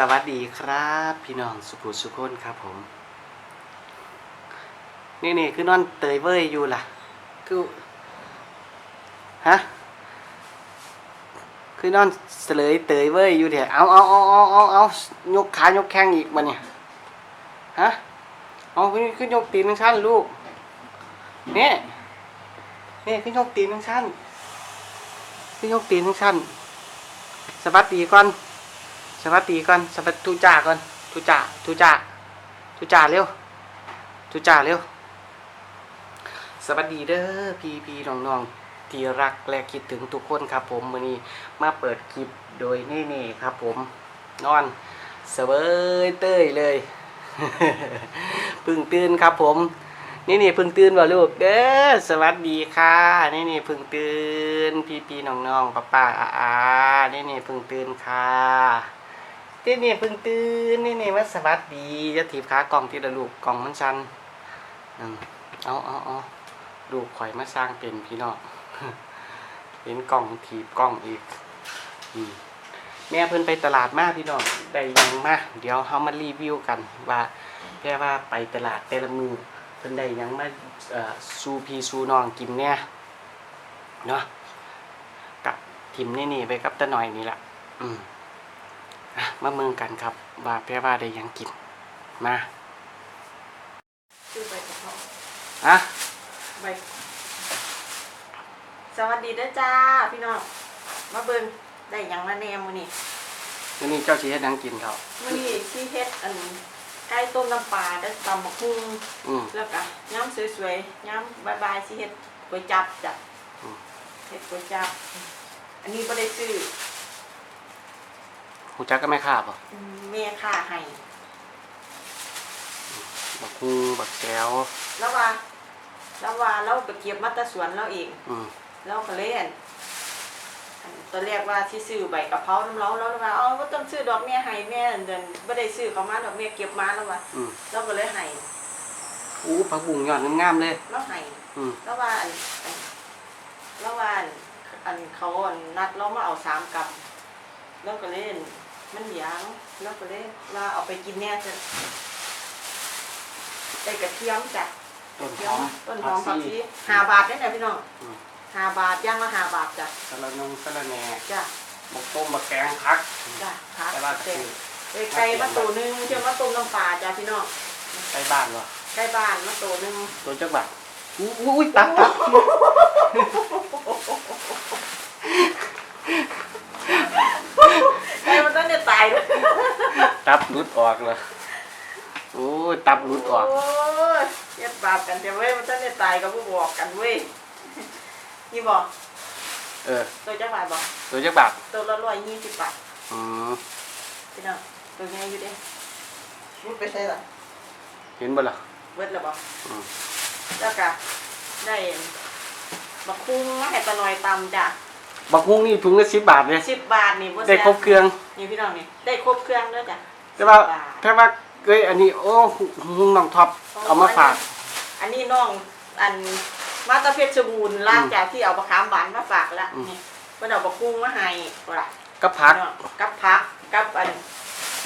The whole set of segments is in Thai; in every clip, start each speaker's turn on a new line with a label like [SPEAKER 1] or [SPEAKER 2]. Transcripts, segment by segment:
[SPEAKER 1] สวัสดีครับ พี่น้องสุภูสุคนครับผม นี่นี่คือนอนเตยเว้ยอยู่ล่ะ คือฮะคือนอนเสลยเตยเว้ยอยู่เดี๋ยวเอาเอาเอาเอาเอาเอายกขายกแข้งอีกมาเนี่ยฮะเอาขึ้นยกตีนทั้งชั้นลูกเนี่ยนี่ขึ้นยกตีนทั้งชั้นขึ้นยกตีนทั้งชั้นสวัสดีก่อน วัสดีก่อนสวัสดีทุจ่าก่อนทุจ่าทุจ่าทุจ่าเร็วทุจ่าเร็ว สวัสดีเด้อพี่พี่น้องน้องๆที่รักและคิดถึงทุกคนครับ ผมวันนี้มาเปิดคลิปโดยเน่ๆครับ ผมนอนเสวยเต้ยเลยพึ่งตื่นครับผม นี่นี่พึ่งตื่นว่ะลูกเด้อสวัสดีค่ะ นี่นี่พึ่งตื่นพี่พี่น้องน้องๆป้าป้าอาอานี่นี่พึ่งตื่นค่ะ นี่นี่เพิ่งตื่นนี่นี่มาสวัสดีจะถีบขากล่องที่ละลูกกล่องมันชันเอาเอาเอาลูกข่อยมาสร้างเป็นพี่น้องเห็นกล่องถีบกล่องอีกแม่เพิ่นไปตลาดมากพี่น้องได้ยังมากเดี๋ยวเฮามารีวิวกันว่าแค่ว่าไปตลาดแต่ละมือเพิ่นได้ยังมาซูพีซูนองกินเนี่ยเนาะกับทิมนี่นี่ไปกับตาหน่อยนี่แหละอืมอะ มาเมืองกันครับว่าแปลว่าได้หยังกิน มา
[SPEAKER 2] ชื่อใบกะเพรา
[SPEAKER 1] อะ
[SPEAKER 2] ใบสวัสดีเด้อจ้าพี่น้องมาเบิ่งได้หยังมาแหนมมื้อนี้
[SPEAKER 1] วันนี้เจ้าชีเฮ็ดหยังกินเขา
[SPEAKER 2] มื้อนี้สิเฮ็ดอันไก่ต้มน้ำปลาได้ตำบักหุ่ง
[SPEAKER 1] อืม
[SPEAKER 2] แล้วก็ย้ำสวยๆย้ำบายๆสิเฮ็ดก๋วยจั๊บจ้ะ
[SPEAKER 1] อืม
[SPEAKER 2] เฮ็ดก๋วยจั๊บอันนี้บ่ได้ซื้อ
[SPEAKER 1] หูจักก็ไม่คาบอะ
[SPEAKER 2] อืมแม่ค่าให้
[SPEAKER 1] บักฮูบักแก้ว
[SPEAKER 2] แล้วว่าแล้วว่าเราไปเก็บมาแตะสวนเราเอง
[SPEAKER 1] อืม
[SPEAKER 2] เราก็เล่นอันตอนแรกว่าที่ซื้อใบกะเพราน้ำร้อนแล้วว่าอ๋อว่าต้องซื้อดอกเมี่ยให้แม่เดินไม่ได้ซื้อเขามาดอกเมี่ยเก็บมาแล้วว่า
[SPEAKER 1] อืม
[SPEAKER 2] เราก็เลยให้
[SPEAKER 1] อู้ผักบุ้งยอดงามๆเลย
[SPEAKER 2] เราให้
[SPEAKER 1] อืม
[SPEAKER 2] แล้วว่าอันอันแล้วว่าอันอันเขาอันนัดเรามาเอาสามกำแล้วก็เล่น มันเหยางแล้วก็เลยว่าเอาไปกินแน่จะได้กระเทียมจ้ะ
[SPEAKER 1] ต้น
[SPEAKER 2] เที
[SPEAKER 1] ห
[SPEAKER 2] ย
[SPEAKER 1] อ
[SPEAKER 2] ม
[SPEAKER 1] ม
[SPEAKER 2] ต้นหอมผักชีห้าบาทได้ไหนพี่น้อง
[SPEAKER 1] อืม
[SPEAKER 2] ห้าบาทย่างละห้าบาทจ้ะ
[SPEAKER 1] สะระนงสะระแหน่
[SPEAKER 2] จ้ะ
[SPEAKER 1] บักต้มบักแกงพัก
[SPEAKER 2] จ้ะครับ
[SPEAKER 1] แต่ว่าก็
[SPEAKER 2] เต็ม
[SPEAKER 1] คือ
[SPEAKER 2] เอ้ยไก่มาตัวหนึงเชื่อมาต้มน้ำปลาจ้ะพี่น้อง
[SPEAKER 1] ไปบ้านวะ
[SPEAKER 2] ไก่บ้านมาตัวหนึง
[SPEAKER 1] ตัวจักบาทอู้อู้อุ้ยตักตัก
[SPEAKER 2] ไก่มันต้องจะตายด้วย
[SPEAKER 1] ตับหลุดออกเลยโอ้ยตับหลุดออก
[SPEAKER 2] โอ้ยเย็ดบาปกันแต่เว้ยมันต้องจะตายกับผู้บอกกันเว้ยนี่บอก
[SPEAKER 1] เออ
[SPEAKER 2] ตัวจังหวัดบอก
[SPEAKER 1] ตัวจักบาท
[SPEAKER 2] ตัวละร้อยยี่สิบบาท
[SPEAKER 1] อืม
[SPEAKER 2] พี่น้องตัวนี้อยู่เด้มุดไปใช่หรอ
[SPEAKER 1] เห็นบ่ล่ะ
[SPEAKER 2] เวิร์ดแล้วบอก
[SPEAKER 1] อืม
[SPEAKER 2] แล้วก็ได้บักคุ้งมาให้ตะหน่อยตำจ้ะ
[SPEAKER 1] บักฮุ้งนี่ถุงละสิบบาทเลย
[SPEAKER 2] สิบบาทนี่บ่
[SPEAKER 1] ได้
[SPEAKER 2] แซ่
[SPEAKER 1] ครบเครื่อง
[SPEAKER 2] นี่พี่น้องนี่ได้ครบเครื่องด้วยจ้ะ
[SPEAKER 1] แต่ว่า
[SPEAKER 2] 10บท
[SPEAKER 1] แค่ว่าเอ้ยอันนี้โอ้หุงน้องท็อปเอามาฝาก
[SPEAKER 2] อันนี้น้องอันมาตาเพชรบูรณ์ล่างจากที่เอาบะขามหวานมาฝากแล้ว
[SPEAKER 1] อืม
[SPEAKER 2] นี่เพิ่นเอาบะกุ้งมาให้ว่า
[SPEAKER 1] ก็พัก
[SPEAKER 2] เนาะกับผักกับอัน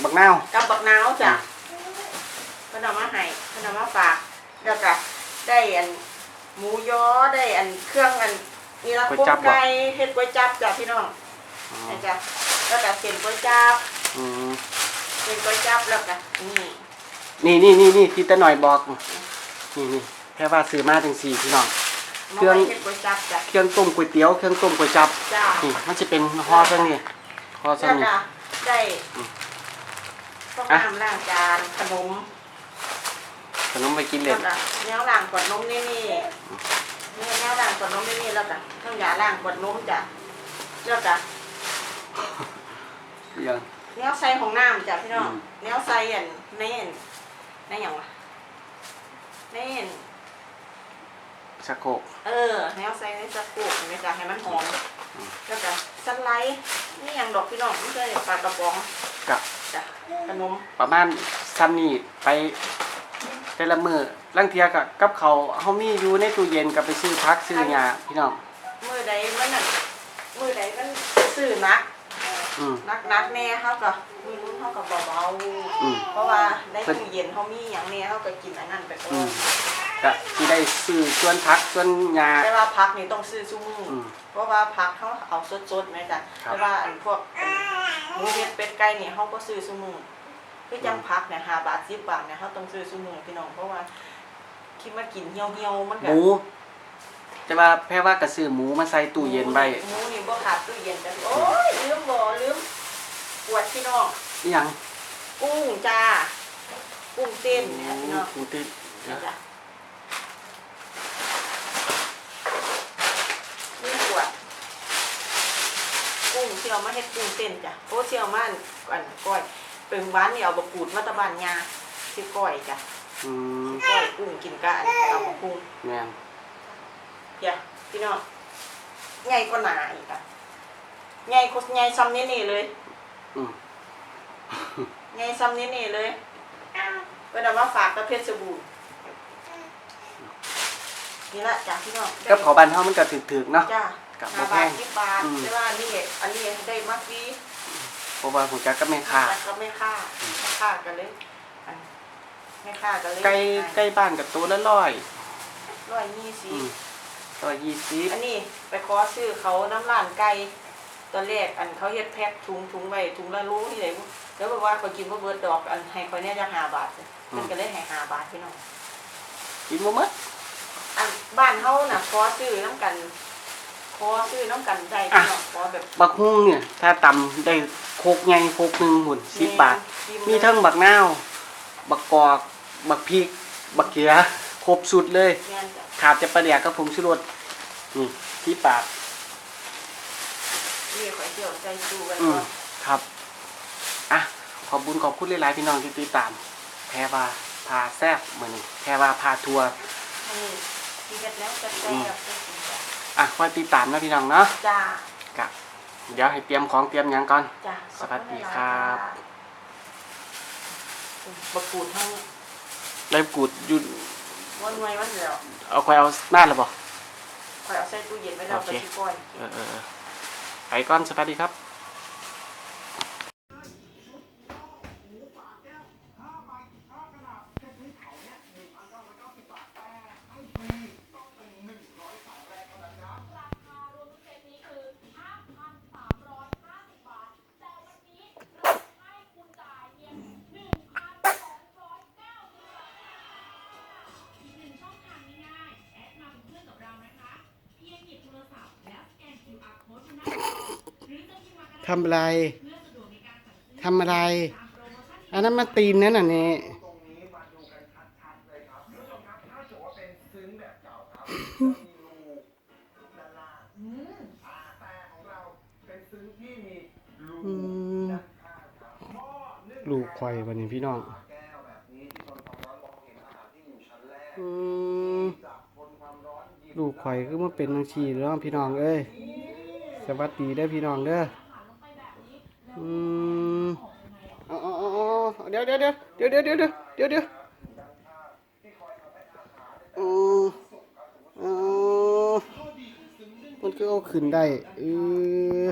[SPEAKER 1] บักนาว
[SPEAKER 2] กับบักนาวจ้ะเพิ่นเอามาให้เพิ่นเอามาฝากแล้วก็ได้อันหมูยอได้อันเครื่องอัน นี่ละกุ้งไก่เฮ็ดก๋วยจั๊บจ้ะพี่น้อง
[SPEAKER 1] อ๋อ
[SPEAKER 2] นะจ๊ะแล้วก็เส้นก๋วยจั๊บ
[SPEAKER 1] อืม
[SPEAKER 2] เส้นก๋วยจั๊บแล้วก็นี่
[SPEAKER 1] นี่นี่นี่นี่ที่ตาหน่อยบอกนี่นี่แค่ว่าซื้อมาถึงสี่พี่น้อง
[SPEAKER 2] มา
[SPEAKER 1] เครื่อง
[SPEAKER 2] ไว้เฮ็ดก๋วยจั๊บจ้ะ
[SPEAKER 1] เครื่องต้มก๋วยเตี๋ยวเครื่องต้มก๋วยจับ
[SPEAKER 2] จ้า
[SPEAKER 1] นี่มันจะเป็นห่อซะนี่ห่อซะ
[SPEAKER 2] แล้ว
[SPEAKER 1] นี่
[SPEAKER 2] ก็ได้
[SPEAKER 1] อืม
[SPEAKER 2] ต้อง
[SPEAKER 1] อะ
[SPEAKER 2] น้ำล้างจานขนม
[SPEAKER 1] ขนมไปกินเล่
[SPEAKER 2] แล้
[SPEAKER 1] น
[SPEAKER 2] วก็แนวล้างขวดนมนี่นี่ นี่แนวล้างขวดนมนี่นี่แล้วก็ต้องยาล้างขวดนมจ้ะแล้วก็
[SPEAKER 1] ยัง
[SPEAKER 2] แนวใส่ของน้ำจ้ะพี่น้อง
[SPEAKER 1] อืม
[SPEAKER 2] แนวใส่อันเน่นในหยังวะเน่น
[SPEAKER 1] ชักโครก
[SPEAKER 2] เออแนวใส่ในสกูปนี่จ้ะให้มันหอม
[SPEAKER 1] อืม
[SPEAKER 2] แล้วก็สไลด์นี่ยังดอกพี่น้องไม่ใช่ปลากระป๋อง
[SPEAKER 1] กับ
[SPEAKER 2] จ้ะขนม
[SPEAKER 1] ประมาณซ้ำนี่ไปแต่ละมือ ลังเทียกับกับเขาวเฮามีอยู่ในตู้เย็นกับไปซื้อพักซื้อหญ้าพี่น้อง
[SPEAKER 2] มือใดมันน่ะมือใดมันซื้อหนัก
[SPEAKER 1] อืม
[SPEAKER 2] นักนักแน่เขาก็มือนู้นเท่ากับเบา
[SPEAKER 1] อืม
[SPEAKER 2] ๆเพราะว่าในตู้เย็นเขามีอย่างเนี้ยเขาก็กินอันนั้นไปก่อ
[SPEAKER 1] อื
[SPEAKER 2] น
[SPEAKER 1] มก็ที่ได้ซื้อส่วนพักส่วนยา
[SPEAKER 2] แต่ว่าพักนี่ต้องซื้อซุมืออ
[SPEAKER 1] ม
[SPEAKER 2] เพราะว่าพักเขาเอาสดๆไหมจ๊ะ
[SPEAKER 1] ครับ
[SPEAKER 2] แต่ว่าอันพวกอันหมูเห็ดเป็ดไก่เนี่ยเขาก็ซื้อซุมือคือจังพักเนี่ยห้าบาทสิบบาทเนี่ยเขาต้องซื้อซุมือพี่น้องเพราะว่า คิดมากินเหี่ยวเหี่ยวๆมัน
[SPEAKER 1] ห
[SPEAKER 2] ก็
[SPEAKER 1] มูแต่ว่าแพ้ว่ากระซื้อหมูมาใส่ตู้เย็นไว้
[SPEAKER 2] หมูนี่บ่ขาดตู้เย็นจ้ะโอ้ยลืมบ่ลืมปวดพี่น้อง
[SPEAKER 1] อีหยัง
[SPEAKER 2] กุ้งจ้ากุ้งเต้นเนี่ยพี่น้อง
[SPEAKER 1] หมูติด
[SPEAKER 2] นี่จ้ะนี่ปวดกุ้งเสี่ยวมาเฮ็ดกุ้งเต้นจ้ะโอ้เสี่ยวมาอันก้อยเป็นหวานนี่เอาบะกรูดมาตะบานยาสิก้อยจ้ะ
[SPEAKER 1] อืม
[SPEAKER 2] สิก้อยกุ้งกินกะอันเอาบะกุ้ง
[SPEAKER 1] แม่น
[SPEAKER 2] เดี๋ยวพี่น้องใหญ่กว่าหนาอีกอะใหญ่กว่าใหญ่ซ้ำนี่นี่เลย
[SPEAKER 1] อืม
[SPEAKER 2] ใหญ่ซ้ำนี่นี่เลยเพิ่นเอามาฝากกับเพชรบูรณ์นี่ละจ้ะพี่น้อง
[SPEAKER 1] กับเขาบ้านเฮามันก็ถึกๆเนาะ
[SPEAKER 2] จ้า
[SPEAKER 1] กับ
[SPEAKER 2] ห้า
[SPEAKER 1] บ่แพ
[SPEAKER 2] บาท
[SPEAKER 1] ง
[SPEAKER 2] สิบบาท
[SPEAKER 1] อืม
[SPEAKER 2] แต่ว่านี่อันนี้ได้มากดี
[SPEAKER 1] เพราะว่าหูจักกับแม่ค้า
[SPEAKER 2] แต่ก็ไม่ค่าไม่ค่ากันเลย อันไม่ค่ากันเลย
[SPEAKER 1] ใกล้ใกล้บ้านกับตัวละร้อย
[SPEAKER 2] ร้อยยี่สิ
[SPEAKER 1] อื
[SPEAKER 2] บ
[SPEAKER 1] มร้อยยี่สิบ
[SPEAKER 2] อันนี้ไปขอซื้อเขาน้ำร้านไก่ตอนแรกอันเขาเฮ็ดแพ็คถุงถุงไว้ถุงละรู้ที่ไหนบุแล้วบอกว่าเขากินบ่เบิดดอกอันให้คอยเนี่ยจะห้าบาทเพิ่นก็เลยให้ห้าบาทพี่น้อง
[SPEAKER 1] กินบ่หมด
[SPEAKER 2] อันบ้านเฮาน่ะขอซื้อน้ำกันขอซื้อน้ำกันได้พี่น้องขอแบบ
[SPEAKER 1] บักฮุ้งเนี่ย ถ้าตำได้โคกใหญ่โคกหนึงหุ่น10บาท มีทั้งบักนาว บักกอก บักพริก บักเขือครบสุดเลย
[SPEAKER 2] แม่นจ้ะ
[SPEAKER 1] ขาดจะประเดียกกับผมชูรสนี่ที่ปาก
[SPEAKER 2] นี่ข่อยเที่ยวใจสู้ไว้
[SPEAKER 1] อืม
[SPEAKER 2] ก่อน
[SPEAKER 1] ครับ อะ ขอบบุญขอบคุณหลายๆพี่น้องที่ติดตาม แพรว่าพาแซ่บเหมือนแพรว่าพาทัวร์
[SPEAKER 2] นี่ที่เฮ็ดแล้วจะแซ่บจะกินจ้ะ
[SPEAKER 1] อะคอยติดตามนะพี่น้องเนาะ
[SPEAKER 2] จ้า
[SPEAKER 1] กะเดี๋ยวให้เตรียมของเตรียมหยังก่อน
[SPEAKER 2] จ้า
[SPEAKER 1] สวัสดีครับ
[SPEAKER 2] บะ กูดทั้ง
[SPEAKER 1] ได้กูดอยุด
[SPEAKER 2] วันไว้วันเดียว
[SPEAKER 1] เอาคอยเอาหน้าหรือเปล่า
[SPEAKER 2] คอยเอาใส่ตู้เย็นไว้แล้ว
[SPEAKER 1] โอ
[SPEAKER 2] ไป
[SPEAKER 1] เค
[SPEAKER 2] ที่ก้อย
[SPEAKER 1] เออเออเออไปก่อนสวัสดีครับ ทำอะไร ทำอะไร อันนั้นมาตีนนั่นน่ะนี่
[SPEAKER 3] ลูกไข่
[SPEAKER 1] วันนี้พี่น้อง
[SPEAKER 3] ลูกไข่ก็คือ
[SPEAKER 1] มาเป็นนังชีแล้วพี่น้องเอ้ย สวัสดีได้พี่น้องเด้อี๋ยวเดี๋ยวเดี๋ยวเดี๋ยวเดี๋ยวเดี๋ยวเดี๋ยวเออืออือมันก็เอาขึ้นได้เออ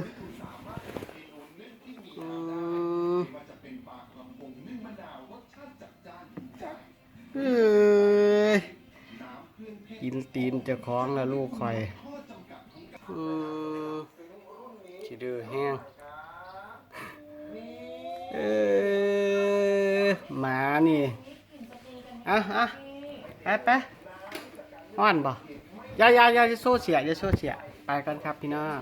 [SPEAKER 1] เอ้ยกินตีนจะคล้องแล้วลูกคอยอือขี้ดื้อแห้ง นี่อะอะไปไปห้อนบ่ยายายาจะโซ่เสียจะโซ่เสียไปกันครับพี่น้อง